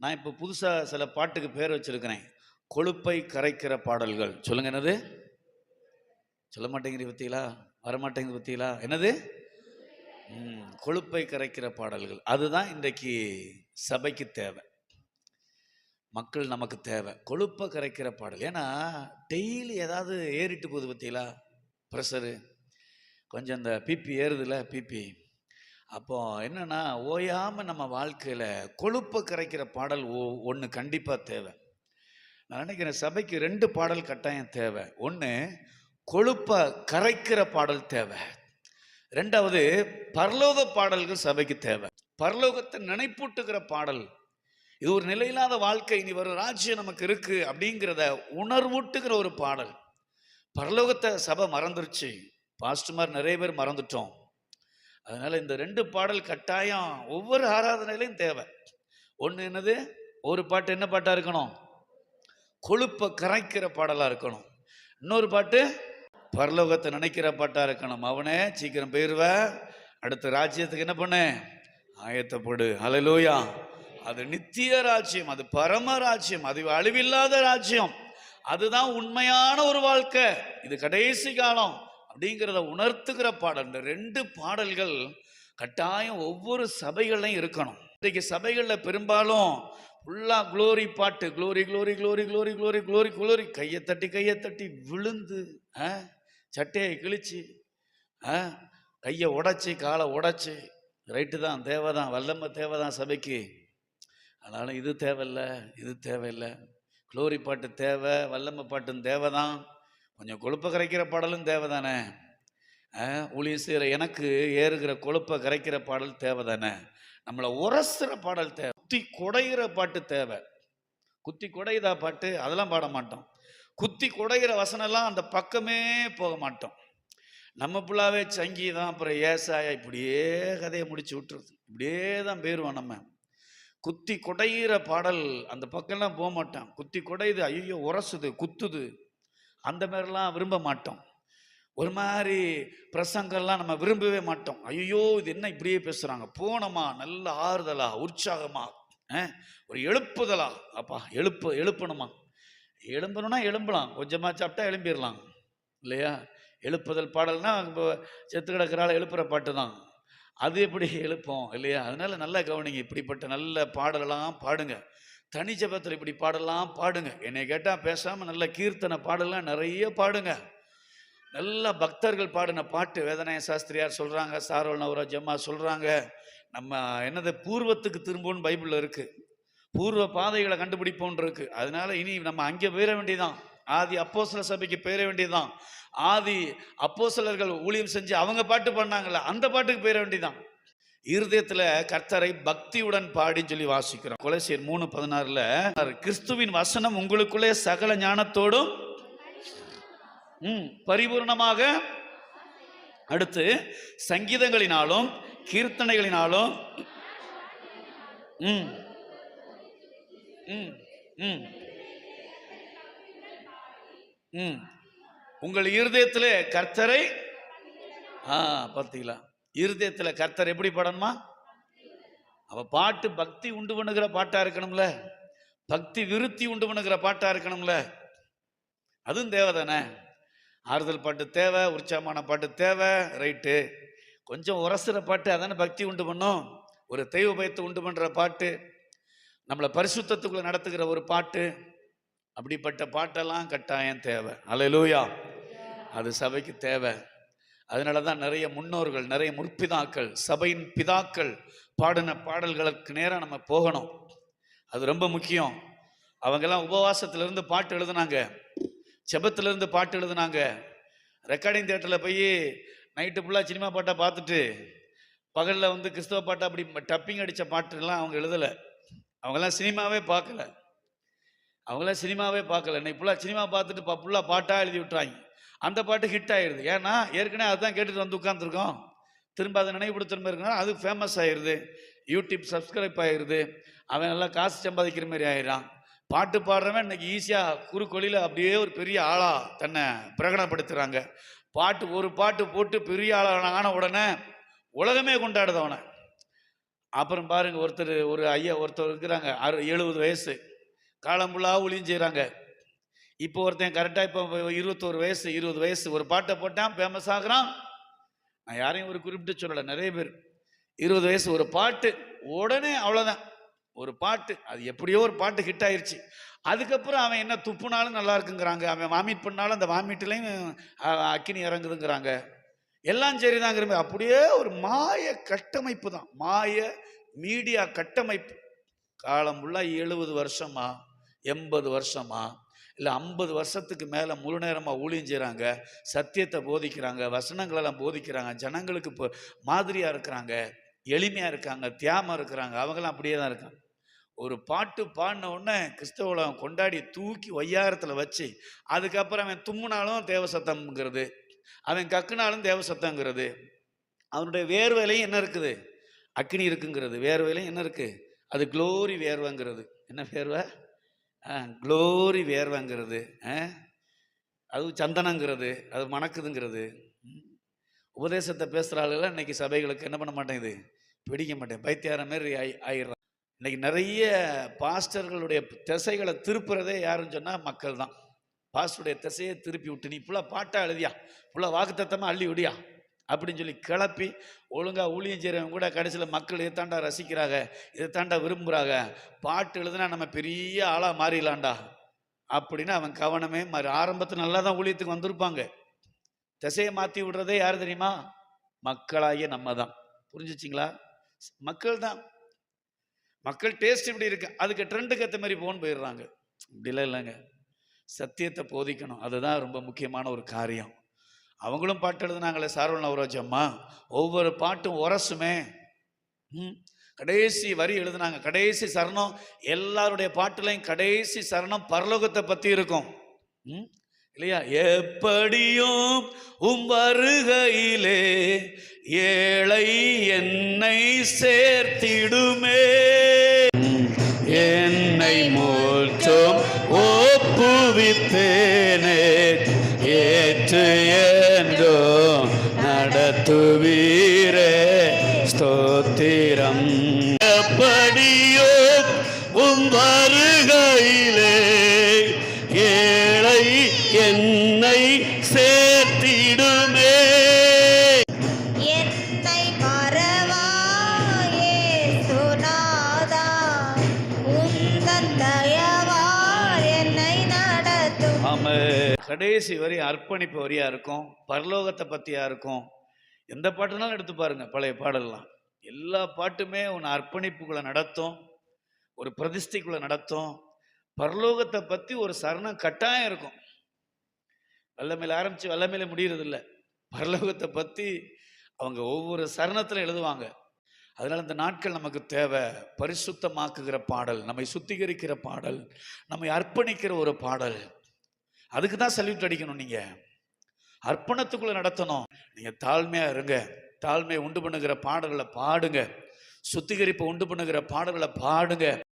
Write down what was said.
நான் இப்போ புதுசாக சில பாட்டுக்கு பேர் வச்சுருக்கிறேன். கொழுப்பை கரைக்கிற பாடல்கள். சொல்லுங்க என்னது? சொல்ல மாட்டேங்கிறீ பத்திகளா வரமாட்டேங்குது பத்திகளா என்னது? கொழுப்பை கரைக்கிற பாடல்கள். அதுதான் இன்றைக்கு சபைக்கு தேவை. மக்கள் நமக்கு தேவை. கொழுப்பை கரைக்கிற பாடல். ஏன்னா டெய்லி ஏதாவது ஏறிட்டு போகுது பத்திகளா ப்ரெஷரு. கொஞ்சம் இந்த பிபி ஏறுதுல பிபி அப்போ என்னன்னா ஓயாமல் நம்ம வாழ்க்கையில் கொழுப்பை கரைக்கிற பாடல் ஓ ஒன்று கண்டிப்பாக தேவை. நான் நினைக்கிறேன் சபைக்கு ரெண்டு பாடல் கட்டாயம் தேவை. ஒன்று கொழுப்பை கரைக்கிற பாடல் தேவை. ரெண்டாவது பரலோக பாடல்கள் சபைக்கு தேவை. பரலோகத்தை நினைப்பூட்டுகிற பாடல். இது ஒரு நிலையில்லாத வாழ்க்கை இனி வரும் ராஜ்யம் நமக்கு இருக்குது அப்படிங்கிறத உணர்வூட்டுகிற ஒரு பாடல். பரலோகத்தை சபை மறந்துருச்சு. பாஸ்டுமார் நிறைய பேர் மறந்துட்டோம். அதனால இந்த ரெண்டு பாடல் கட்டாயம் ஒவ்வொரு ஆராதனையிலையும் தேவை. ஒன்று என்னது? ஒரு பாட்டு என்ன பாட்டாக இருக்கணும்? கொழுப்பை கரைக்கிற பாடலாக இருக்கணும். இன்னொரு பாட்டு பரலோகத்தை நினைக்கிற பாட்டாக இருக்கணும். அவனே சீக்கிரம் போயிடுவேன் அடுத்த ராஜ்யத்துக்கு என்ன பண்ண? ஆயத்தப்படு அலலூயா அது நித்திய ராஜ்யம் அது பரம ராஜ்யம் அது அழிவில்லாத ராஜ்யம். அதுதான் உண்மையான ஒரு வாழ்க்கை. இது கடைசி காலம். அப்படிங்கிறத உணர்த்துகிற பாடல். இந்த ரெண்டு பாடல்கள் கட்டாயம் ஒவ்வொரு சபைகள்லையும் இருக்கணும். இன்றைக்கு சபைகளில் பெரும்பாலும் ஃபுல்லாக குளோரி பாட்டு glory glory glory glory glory glory glory கையை தட்டி கையை தட்டி விழுந்து ஆ சட்டையை கிழிச்சு ஆ கையை உடச்சி காலை உடைச்சி. ரைட்டு தான் தேவை தான் வல்லம்ம தேவை தான் சபைக்கு. அதனால் இது தேவையில்ல இது தேவையில்லை. குளோரி பாட்டு தேவை வல்லம்ம பாட்டும் தேவை தான். கொஞ்சம் கொழுப்பை கரைக்கிற பாடலும் தேவை தானே ஒளி செய்கிற எனக்கு ஏறுகிற கொழுப்பை கரைக்கிற பாடல் தேவை தானே நம்மளை உரசுற பாடல் தேவை. குத்தி குடைகிற பாட்டு தேவை. குத்தி குடையுதா பாட்டு அதெல்லாம் பாட மாட்டோம். குத்தி குடைகிற வசனம்லாம் அந்த பக்கமே போக மாட்டோம். நம்ம புள்ளாவே சங்கீதம் அப்புறம் ஏசாயா இப்படியே கதையை முடிச்சு விட்டுருது. இப்படியே தான் போயிடுவோம் நம்ம. குத்தி குடையிற பாடல் அந்த பக்கம்லாம் போக மாட்டோம். குத்தி குடையுது ஐயோ உரசுது குத்துது. அந்த மாதிரிலாம் விரும்ப மாட்டோம். ஒரு மாதிரி பிரசங்கம்லாம் நம்ம விரும்பவே மாட்டோம். ஐயோ இது என்ன இப்படியே பேசுகிறாங்க போனோமா? நல்ல ஆறுதலா? உற்சாகமா? ஒரு எழுப்புதலா? அப்பா எழுப்பு எழுப்பணுமா? எழும்பணும்னா எழும்பலாம். கொஞ்சமாக சாப்பிட்டா எழும்பிடலாம். இல்லையா? எழுப்புதல் பாடல்னா இப்போ செத்து கிடக்கிறாள் எழுப்புற பாட்டு தான். அது எப்படி எழுப்போம்? இல்லையா? அதனால நல்லா கவனிங்க. இப்படிப்பட்ட நல்ல பாடலெல்லாம் பாடுங்க. தனி ஜபத்தில் இப்படி பாடலாம் பாடுங்க. என்னை கேட்டால் பேசாமல் நல்ல கீர்த்தனை பாடலாம் நிறைய பாடுங்க. நல்ல பக்தர்கள் பாடின பாட்டு வேதநாய சாஸ்திரியார் சொல்கிறாங்க சாரோல் நவராஜ் அம்மா சொல்கிறாங்க நம்ம என்னது பூர்வத்துக்கு திரும்பும்னு பைபிளில் இருக்குது பூர்வ பாதைகளை கண்டுபிடிப்போம்னு இருக்கு. அதனால இனி நம்ம அங்கே போயிட வேண்டியதான் ஆதி அப்போஸ்தல சபைக்கு போயிட வேண்டியதுதான். ஆதி அப்போஸ்தலர்கள் ஊழியம் செஞ்சு அவங்க பாட்டு பண்ணாங்கல்ல அந்த பாட்டுக்கு போயிட வேண்டியதான் இருதயத்துல கர்த்தரை பக்தியுடன் பாடின்னு சொல்லி வாசிக்கிறோம். கொலைசியர் மூணு பதினாறுல கிறிஸ்துவின் வசனம் உங்களுக்குள்ளே சகல ஞானத்தோடும் ம் பரிபூர்ணமாக அடுத்து சங்கீதங்களினாலும் கீர்த்தனைகளினாலும் ம் ம் ம் ம் உங்கள் இருதயத்திலே கர்த்தரை ஆ பார்த்தீங்களா? இருதயத்தில் கர்த்தர் எப்படி பாடணுமா? அவ பாட்டு பக்தி உண்டு பண்ணுகிற பாட்டா இருக்கணும்ல. பக்தி விருத்தி உண்டு பண்ணுகிற பாட்டா இருக்கணும்ல. அதுவும் தேவை தானே ஆறுதல் பாட்டு தேவை உற்சாகமான பாட்டு தேவை ரைட்டு. கொஞ்சம் உரசுற பாட்டு அதானே பக்தி உண்டு பண்ணும். ஒரு தெய்வ பயத்தை உண்டு பண்ணுற பாட்டு. நம்மளை பரிசுத்தத்துக்குள்ள நடத்துகிற ஒரு பாட்டு. அப்படிப்பட்ட பாட்டெல்லாம் கட்டாயம் தேவை. அலையிலூயா. அது சபைக்கு தேவை. அதனால தான் நிறைய முன்னோர்கள் நிறைய முற்பிதாக்கள் சபையின் பிதாக்கள் பாடின பாடல்களுக்கு நேராக நம்ம போகணும். அது ரொம்ப முக்கியம். அவங்கெல்லாம் உபவாசத்திலிருந்து பாட்டு எழுதுனாங்க. செபத்திலிருந்து பாட்டு எழுதுனாங்க. ரெக்கார்டிங் தேட்டரில் போய் நைட்டு ஃபுல்லாக சினிமா பாட்டை பார்த்துட்டு பகலில் வந்து கிறிஸ்தவ பாட்டை அப்படி டப்பிங் அடித்த பாட்டுலாம் அவங்க எழுதலை. அவங்கெல்லாம் சினிமாவே பார்க்கல. அவங்களாம் சினிமாவே பார்க்கல. இன்னைக்கு ஃபுல்லாக சினிமா பார்த்துட்டு ஃபுல்லாக பாட்டாக எழுதி விட்டுறாங்க. அந்த பாட்டு ஹிட் ஆயிடுது ஏன்னா ஏற்கனவே அதுதான் கேட்டுட்டு வந்து உட்காந்துருக்கோம் திரும்ப அதை நினைவுபடுத்துற மாதிரி இருக்குன்னா அது ஃபேமஸ் ஆயிடுது யூடியூப் சப்ஸ்கிரைப் ஆயிடுது அவன் நல்லா காசு சம்பாதிக்கிற மாதிரி ஆயிடுறான். பாட்டு பாடுறவன் இன்னைக்கு ஈஸியாக குறுக்கொழியில் அப்படியே ஒரு பெரிய ஆளாக தன்னை பிரகடனப்படுத்துகிறாங்க பாட்டு ஒரு பாட்டு போட்டு பெரிய ஆளாக ஆன உடனே உலகமே கொண்டாடுது அவனை. அப்புறம் பாருங்கள் ஒருத்தர் ஒரு ஐயா ஒருத்தர் இருக்கிறாங்க அறு எழுபது வயசு. காலம் ஃபுல்லாக செய்கிறாங்க இப்போ ஒருத்தன் கரெக்டாக இப்போ இருபத்தோரு வயசு இருபது வயசு ஒரு பாட்டை போட்டான் ஃபேமஸ் ஆகுறான். நான் யாரையும் ஒரு குறிப்பிட்டு சொல்லலை நிறைய பேர். இருபது வயசு ஒரு பாட்டு உடனே அவ்வளோதான் ஒரு பாட்டு அது எப்படியோ ஒரு பாட்டு ஹிட் ஆயிடுச்சு அதுக்கப்புறம் அவன் என்ன துப்புனாலும் நல்லா இருக்குங்கிறாங்க. அவன் வாமிட் பண்ணாலும் அந்த வாமிட்லேயும் அக்கினி இறங்குதுங்கிறாங்க. எல்லாம் சரிதாங்கிற அப்படியே ஒரு மாய கட்டமைப்பு தான். மாய மீடியா கட்டமைப்பு. காலம் ஃபுல்லாக எழுபது வருஷமா எண்பது வருஷமா இல்லை ஐம்பது வருஷத்துக்கு மேலே முழு நேரமாக ஊழியம் செய்கிறாங்க சத்தியத்தை போதிக்கிறாங்க வசனங்களெல்லாம் போதிக்கிறாங்க ஜனங்களுக்கு இப்போ மாதிரியாக இருக்கிறாங்க எளிமையாக இருக்காங்க தியாமம் இருக்கிறாங்க அவங்களாம் அப்படியே தான் இருக்காங்க. ஒரு பாட்டு பாடின உடனே கிறிஸ்தவளம் கொண்டாடி தூக்கி ஒய்யாரத்தில் வச்சு அதுக்கப்புறம் அவன் தும்முனாலும் தேவசத்தம்ங்கிறது அவன் கக்குனாலும் தேவசத்தங்கிறது அவனுடைய வேர்வையிலையும் என்ன இருக்குது? அக்னி இருக்குங்கிறது. வேர்வையிலையும் என்ன இருக்குது அது க்ளோரி வேர்வைங்கிறது. என்ன வேர்வை? க்ளோரி வேர்வைங்கிறது ஆ? அது சந்தனங்கிறது அது மணக்குதுங்கிறது. உபதேசத்தை பேசுகிற ஆளுகளாம் இன்னைக்கு சபைகளுக்கு என்ன பண்ண மாட்டேங்குது? பிடிக்க மாட்டேன் பைத்தியார மாதிரி ஆயி ஆயிடுறான் இன்னைக்கு நிறைய பாஸ்டர்களுடைய திசைகளை திருப்புறதே யாருன்னு சொன்னால் மக்கள் தான் பாஸ்டருடைய திசையை திருப்பி விட்டு நீ ஃபுல்லாக பாட்டாக எழுதியா? ஃபுல்லாக வாக்குத்தத்தமாக அள்ளி விடியா? அப்படின்னு சொல்லி கிளப்பி ஒழுங்காக ஊழியம் செய்கிறவங்க கூட கடைசியில் மக்கள் இதைத்தாண்டா ரசிக்கிறாங்க? இதைத்தாண்டா விரும்புகிறாங்க பாட்டு எழுதுனா நம்ம பெரிய ஆளாக மாறிடலாம்டா. அப்படின்னு அவன் கவனமே மாறி ஆரம்பத்தில் நல்லா தான் ஊழியத்துக்கு வந்திருப்பாங்க. திசையை மாற்றி விடுறதே யார் தெரியுமா? மக்களாகிய நம்ம தான் புரிஞ்சுச்சிங்களா? மக்கள் தான் மக்கள் டேஸ்ட் இப்படி இருக்கு. அதுக்கு ட்ரெண்டுக்கு ஏற்ற மாதிரி போன்னு போயிடுறாங்க. இப்படிலாம் இல்லைங்க. சத்தியத்தை போதிக்கணும். அதுதான் ரொம்ப முக்கியமான ஒரு காரியம். அவங்களும் பாட்டு எழுதுனாங்களே சார்வல் நவராஜ் அம்மா. ஒவ்வொரு பாட்டும் உரசுமே. ம். கடைசி வரி எழுதுனாங்க. கடைசி சரணம் எல்லாருடைய பாட்டுலையும் கடைசி சரணம் பரலோகத்தை பற்றி இருக்கும். ம். இல்லையா? எப்படியும் உம் வருகையிலே ஏழை என்னை சேர்த்திடுமே. ஸ்தோத்திரம் எப்படியோ உம் வருகையிலே ஏழை என்னை சேர்த்திடுமே. கடைசி வரி அர்ப்பணிப்பு வரியா இருக்கும் பரலோகத்தை பத்தியா இருக்கும். எந்த பாட்டுனாலும் எடுத்து பாருங்க பழைய பாடல்லாம். எல்லா பாட்டுமே உன் அர்ப்பணிப்புக்குள்ள நடத்தும் ஒரு பிரதிஷ்டைக்குள்ள நடத்தும். பரலோகத்தை பத்தி ஒரு சரணம் கட்டாயம் இருக்கும். வல்லமையில ஆரம்பிச்சு வல்லமையில முடியறது இல்ல பரலோகத்தை பத்தி அவங்க ஒவ்வொரு சரணத்துல எழுதுவாங்க. அதனால இந்த நாட்கள் நமக்கு தேவை. பரிசுத்தமாக்குகிற பாடல் நம்மை சுத்திகரிக்கிற பாடல் நம்மை அர்ப்பணிக்கிற ஒரு பாடல். அதுக்கு தான் சல்யூட் அடிக்கணும் நீங்க. அர்ப்பணத்துக்குள்ள நடத்தணும். நீங்க தாழ்மையா இருங்க. தாழ்மையை உண்டு பண்ணுகிற பாடல்களை பாடுங்க. சுத்திகரிப்பை உண்டு பண்ணுகிற பாடல்களை பாடுங்க.